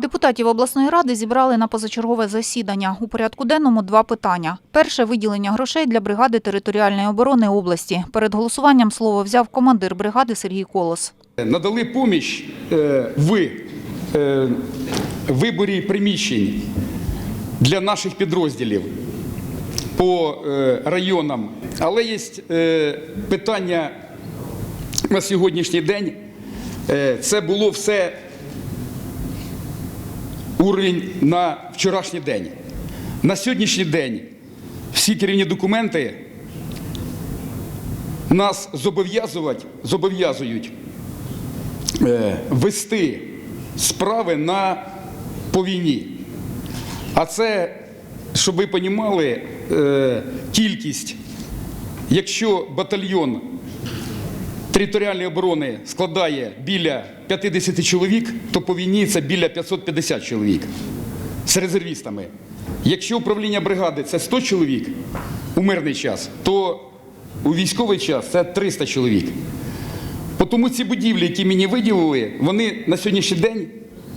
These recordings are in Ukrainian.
Депутатів обласної ради зібрали на позачергове засідання. У порядку денному два питання. Перше виділення грошей для бригади територіальної оборони області. Перед голосуванням слово взяв командир бригади Сергій Колос. Надали поміч е, в е, виборі приміщень для наших підрозділів по е, районам. Але є питання на сьогоднішній день. Це було все уровень на вчорашній день. На сьогоднішній день всі керівні документи нас зобов'язують, е, вести справи на по війні. А це, щоб ви розуміли, е, кількість, якщо батальйон територіальної оборони складає біля 50 чоловік, то по війні це біля 550 чоловік з резервістами. Якщо управління бригади це 100 чоловік у мирний час, то у військовий час це 300 чоловік. Тому ці будівлі, які мені виділили, вони на сьогоднішній день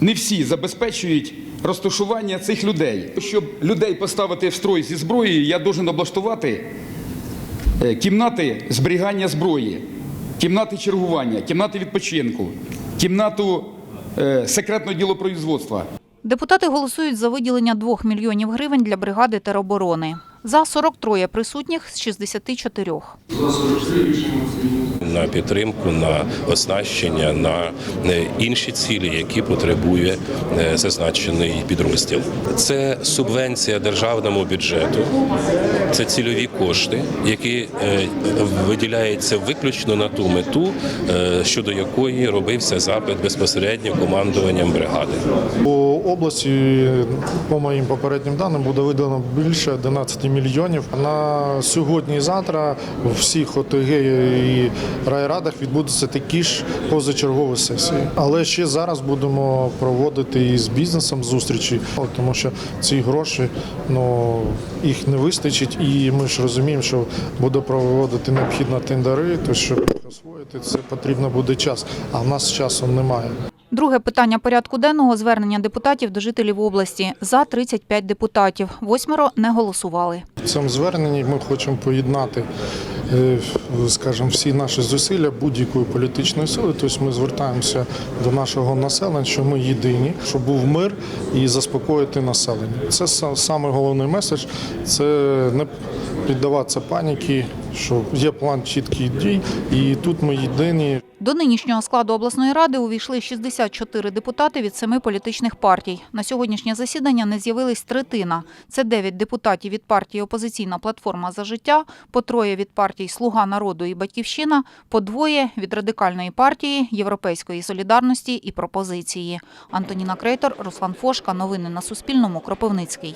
не всі забезпечують розташування цих людей. Щоб людей поставити в строй зі зброєю, я должен облаштувати е, кімнати зберігання зброї, кімнати чергування, кімнати відпочинку, кімнату е, секретного ділопроизводства. Депутати голосують за виділення 2 мільйонів гривень для бригади тероборони. За 43 присутніх з 64. на підтримку, на оснащення, на е, інші цілі, які потребує е, зазначений підрозділ. Це субвенція державному бюджету, це цільові кошти, які е, виділяються виключно на ту мету, щодо якої робився запит безпосередньо командуванням бригади. По області, по моїм попереднім даним, буде виділено більше 11 мільйонів. На сьогодні і завтра у всіх ОТГ і райрадах відбудуться такі ж позачергові сесії. Але ще зараз будемо проводити і з бізнесом зустрічі, тому що ці гроші ну їх не вистачить, і ми ж розуміємо, що буде проводити необхідно тендери, то щоб освоїти, це потрібно буде час. А в нас часу немає. Друге питання порядку денного – звернення депутатів до жителів області. За 35 депутатів. Восьмеро не голосували. В цьому зверненні ми хочемо поєднати, е, скажімо, всі наші зусилля будь-якої політичної сили. Тобто ми звертаємося до нашого населення, що ми єдині, щоб був мир і заспокоїти населення. Це са- саме головний меседж. Це не піддаватися паніки, що є план чітких дій, і тут ми єдині. До нинішнього складу обласної ради увійшли 64 депутати від семи політичних партій. На сьогоднішнє засідання не з'явились третина. Це 9 депутатів від партії «Опозиційна платформа за життя», по троє від партій «Слуга народу» і «Батьківщина», по двоє від Радикальної партії, Європейської солідарності і пропозиції. Антоніна Крейтор, Руслан Фошка. Новини на Суспільному. Кропивницький.